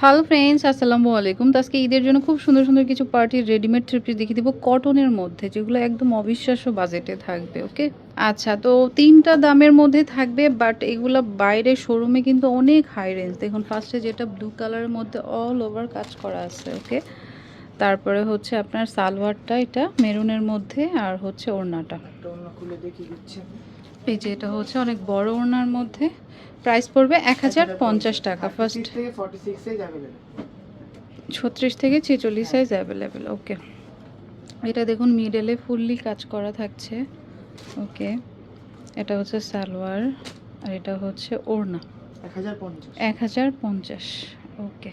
Hello friends, আসসালামু আলাইকুম। তো আজকে ঈদের জন্য খুব সুন্দর সুন্দর কিছু পার্টির রেডিমেড থ্রি পিস দেখিয়ে দিব কটনের মধ্যে, যেগুলো একদম অবিশ্বাস্য বাজেটে থাকবে ওকে আচ্ছা তো তিনটা দামের মধ্যে থাকবে বাট এগুলো বাইরে শোরুমে কিন্তু অনেক হাই রেঞ্জ দেখুন ফার্স্টে যেটা ব্লু কালারের মধ্যে অল ওভার কাজ করা আছে ওকে তারপরে হচ্ছে আপনার সালোয়ারটা এটা মেরুনের মধ্যে, আর হচ্ছে ওড়নাটা। একটা এই যে এটা হচ্ছে অনেক বড় ওনার মধ্যে। প্রাইস পড়বে এক হাজার পঞ্চাশ টাকা ফার্স্ট ছত্রিশ থেকে ছেচল্লিশ সাইজ অ্যাভেলেবেল ওকে এটা দেখুন মিডেলে ফুললি কাজ করা থাকছে ওকে এটা হচ্ছে সালোয়ার আর এটা হচ্ছে ওড়না। এক হাজার পঞ্চাশ। ওকে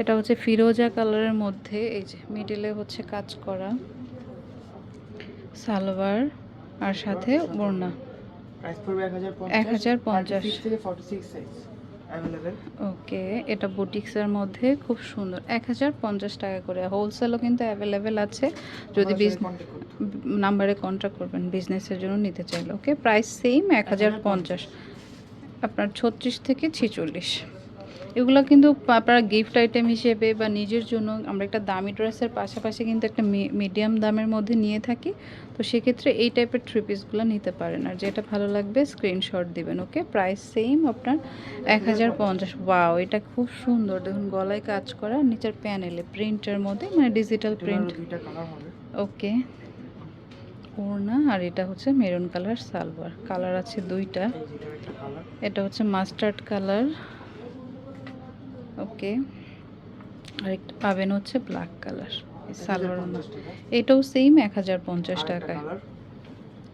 এটা হচ্ছে ফিরোজা কালারের মধ্যে এই যে মিডেলে হচ্ছে কাজ করা। সালোয়ার আর সাথে ওড়না। এক হাজার পঞ্চাশ। ওকে এটা বুটিক্সের মধ্যে খুব সুন্দর। এক হাজার পঞ্চাশ টাকা করে। হোলসেলও কিন্তু অ্যাভেলেবেল আছে। যদি নাম্বারে কন্ট্যাক্ট করবেন বিজনেসের জন্য নিতে চাইলে। ওকে প্রাইস সেম এক হাজার পঞ্চাশ। আপনার ছত্রিশ থেকে ছেচল্লিশ। এগুলো কিন্তু আপনারা গিফট আইটেম হিসেবে বা নিজের জন্য আমরা একটা দামি ড্রেসের পাশাপাশি কিন্তু একটা মিডিয়াম দামের মধ্যে নিয়ে থাকি। তো সেক্ষেত্রে এই টাইপের থ্রি পিসগুলো নিতে পারেন। আর যেটা ভালো লাগবে স্ক্রিনশট দিবেন ওকে প্রাইস সেম আপনার এক হাজার পঞ্চাশ। ওয়াও এটা খুব সুন্দর। দেখুন গলায় কাজ করা নিচের প্যানেলে প্রিন্টের মধ্যে মানে ডিজিটাল প্রিন্ট ওকে ওড়না আর এটা হচ্ছে মেরুন কালার সালোয়ার কালার আছে দুইটা। এটা হচ্ছে মাস্টার্ড কালার ওকে। আর একটা পাবেন হচ্ছে ব্ল্যাক কালার সালোয়ার ওড়না। 1050 টাকা। এটাও সেম এক হাজার পঞ্চাশ টাকায়।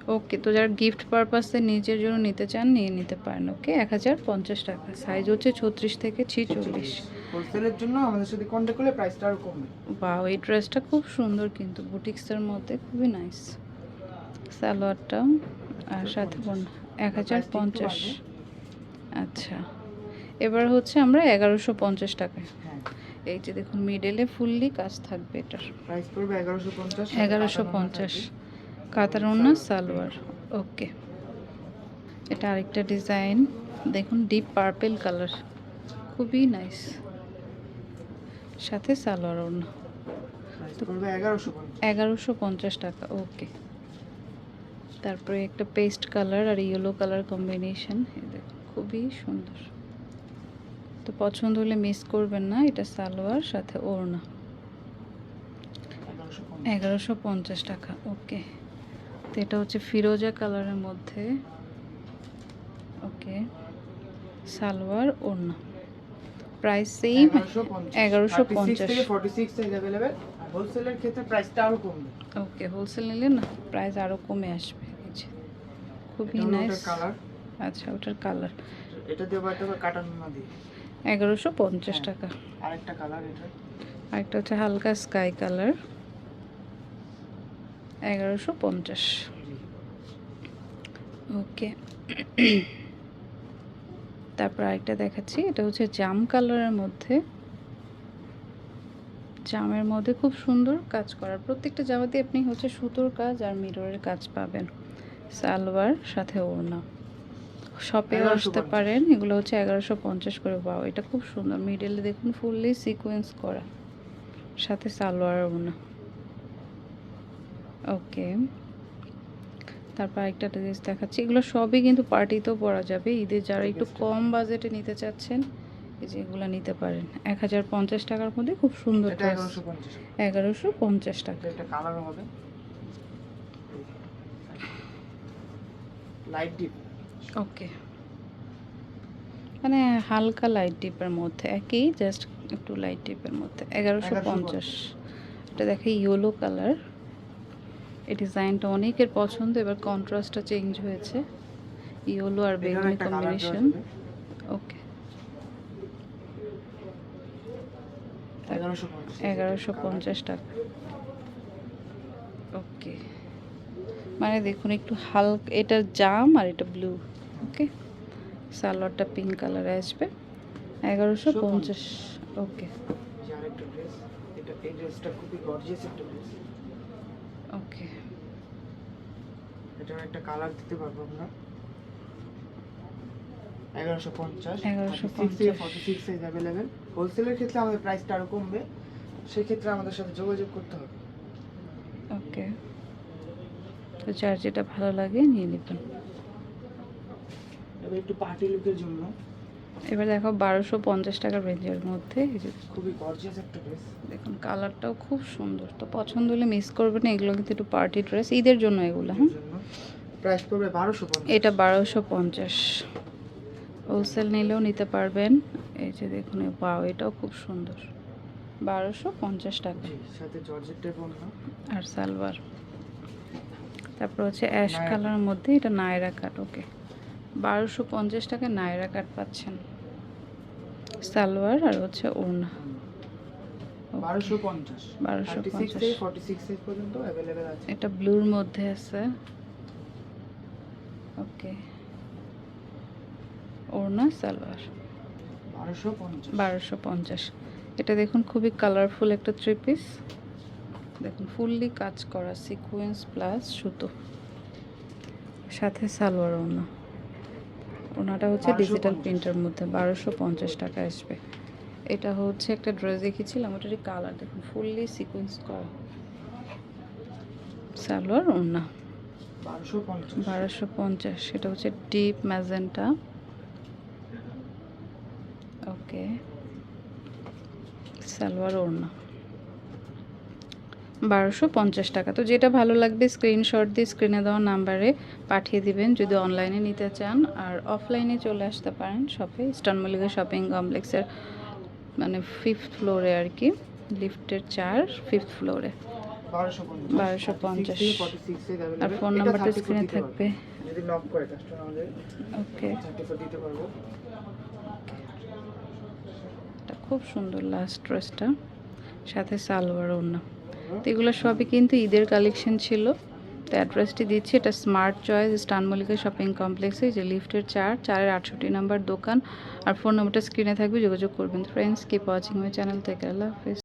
ওকে তো যারা গিফট পারপাসে নিজের জন্য নিতে চান নিয়ে নিতে পারেন ওকে? এক হাজার পঞ্চাশ টাকা। সাইজ হচ্ছে ছত্রিশ থেকে ছিচল্লিশ। হোলসেলের জন্য আমাদের সাথে কন্টাক্ট করলে প্রাইসটা আরও কমবে। বা এই ড্রেসটা খুব সুন্দর কিন্তু। বুটিক্সের মধ্যে খুবই নাইস সালোয়ারটা আর সাথে এক হাজার পঞ্চাশ। আচ্ছা। এবার হচ্ছে আমরা এগারোশো পঞ্চাশ টাকায়। এই যে দেখুন মিডলে ফুললি কাজ থাকবে এটার। প্রাইস পড়বে 1150 এগারোশো পঞ্চাশ। কাতার ওড়না সালোয়ার। ওকে এটা আরেকটা ডিজাইন দেখুন ডিপ পার্পেল কালার খুবই নাইস সাথে সালোয়ার ওড়না। প্রাইস পড়বে 1150 এগারোশো পঞ্চাশ টাকা ওকে তারপরে একটা পেস্ট কালার আর ইয়েলো কালার কম্বিনেশন খুবই সুন্দর। তো পছন্দ হলে মিস করবেন না এটা সালোয়ার সাথে ওড়না। এগারোশো পঞ্চাশ টাকা ওকে তো এটা হচ্ছে ফিরোজা কালারের মধ্যে ওকে সালোয়ার ওড়না। প্রাইস সেম এগারোশো পঞ্চাশ। হোলসেলের ক্ষেত্রে প্রাইসটা আরও ওকে হোলসেল নিলে না প্রাইস আরও কমে আসবে খুবই নাইস আচ্ছা ওটার কালার এটা দিয়ে কাটানো না দিয়ে এগারোশো পঞ্চাশ হ্যাঁ। টাকা। আরেকটা কালার এটা? আরেকটা হচ্ছে হালকা স্কাই কালার এগারোশো পঞ্চাশ। ওকে। তারপর আরেকটা দেখাচ্ছি এটা হচ্ছে জাম কালারের মধ্যে। জামের মধ্যে খুব সুন্দর কাজ করার। প্রত্যেকটা জামাতে আপনি হচ্ছে সুতোর কাজ আর মিররের কাজ পাবেন। সালোয়ার সাথে ওড়না। শপেও 1150 আসতে পারেন। এগুলো হচ্ছে এগারোশো পঞ্চাশ করে পাও। এটা খুব সুন্দর। মিডলে দেখুন ফুললি সিকোয়েন্স করা। সাথে সালোয়ার ওড়না ওকে তারপর একটা ড্রেস দেখাচ্ছি। এগুলো সবই কিন্তু পার্টিতেও পরা যাবে। ঈদে যারা একটু কম বাজেটে নিতে চাচ্ছেন এই যে এগুলো নিতে পারেন। এক হাজার পঞ্চাশ টাকার মধ্যে খুব সুন্দর এটা 1150 এগারোশো পঞ্চাশ। টাকা। এটা কালার হবে। লাইট ডিপ ওকে মানে হালকা লাইট টিপের মধ্যে একই জাস্ট একটু লাইট টিপের মধ্যে এগারোশো পঞ্চাশ। এটা দেখে ইয়েলো কালার এই ডিজাইনটা অনেকের পছন্দ এবার কন্ট্রাস্টটা চেঞ্জ হয়েছে। ইয়েলো আর বেগুনি কম্বিনেশন ওকে এগারোশো পঞ্চাশ এগারোশো পঞ্চাশ টাকা। ওকে মানে দেখুন একটু হালকা এটা জাম আর এটা ব্লু ওকে সালোয়ারটা পিঙ্ক কালারে আসবে। এগারোশো পঞ্চাশ। ওকে আরেকটা ড্রেস এটা এই ড্রেসটা খুবই গর্জিয়াস একটা ড্রেস ওকে এটার একটা কালার দিতে পারব আমরা। এগারোশো পঞ্চাশ। 1150 ফর্টি সিক্স সাইজ অ্যাভেলেবেল হোলসেলের ক্ষেত্রে আমাদের প্রাইসটা আরও কমবে। সেক্ষেত্রে আমাদের সাথে যোগাযোগ করতে হবে। ওকে তো যার যেটা ভালো লাগে নিয়ে নেবেন। এবার একটু পার্টি লুকের জন্য। এবার দেখো বারোশো পঞ্চাশ টাকার রেঞ্জের মধ্যে। এই যে খুবই গর্জিয়াস একটা ড্রেস দেখুন কালারটাও খুব সুন্দর। তো পছন্দ হলে মিস করবেন না এগুলো কিন্তু একটু পার্টি ড্রেস ঈদের জন্য এগুলো হ্যাঁ? প্রাইস পড়বে বারোশো এটা বারোশো পঞ্চাশ। হোলসেল নিলেও নিতে পারবেন। এই যে দেখুন পাও এটাও খুব সুন্দর। বারোশো পঞ্চাশ টাকা। সাথে আর সালোয়ার। তারপর হচ্ছে অ্যাশ। কালারের মধ্যে এটা নায়রা কাট ওকে বারোশো পঞ্চাশ টাকা নায়রা কাট পাচ্ছেন। সালোয়ার আর হচ্ছে ওড়না। বারোশো পঞ্চাশ। 1250 সিক্স সাইজ সিক্স পর্যন্ত অ্যাভেলেবেল আছে। এটা ব্লুর মধ্যে আছে। ওকে ওড়না সালোয়ার। বারোশো পঞ্চাশ। বারোশো পঞ্চাশ। এটা দেখুন খুবই কালারফুল একটা থ্রি পিস দেখুন ফুললি কাজ করা সিকোয়েন্স প্লাস সুতো। সাথে সালোয়ার ওড়না। ওনাটা হচ্ছে ডিজিটাল প্রিন্টের মধ্যে বারোশো পঞ্চাশ টাকা আসবে। এটা হচ্ছে একটা ড্রেস দেখেছিলাম ওটারই কালার দেখুন ফুললি সিকোয়েন্স করা। সালোয়ার পঞ্চাশ। বারোশো পঞ্চাশ সেটা হচ্ছে ডিপ ম্যাজেন্টা ওকে সালোয়ার ওড়না বারোশো পঞ্চাশ টাকা। তো যেটা ভালো লাগবে স্ক্রিনশট দিয়ে স্ক্রিনে দেওয়া নাম্বারে পাঠিয়ে দিবেন। যদি অনলাইনে নিতে চান আর অফলাইনে চলে আসতে পারেন শপে ইস্টার্ন মল্লিকা শপিং কমপ্লেক্সের মানে ফিফথ ফ্লোরে আর কি লিফটের চার ফিফথ ফ্লোরে বারোশো পঞ্চাশ। 1250 ফর্টি সিক্স সাইজ আর ফোন নাম্বারটা স্ক্রিনে থাকবে। ওকে খুব সুন্দর লাস্ট ড্রেসটা সাথে সালোয়ার ওড়না। তো এগুলো সবই কিন্তু ঈদের কালেকশন ছিল। তো অ্যাড্রেসটি দিচ্ছি, এটা স্মার্ট চয়েস স্টানমলিকা শপিং কমপ্লেক্সে যে লিফটের চার, চারের আটষট্টি নাম্বার দোকান। আর ফোন নাম্বারটা স্ক্রিনে থাকবে, যোগাযোগ করবেন। Friends keep watching my channel থেকে আল্লাহ হাফিজ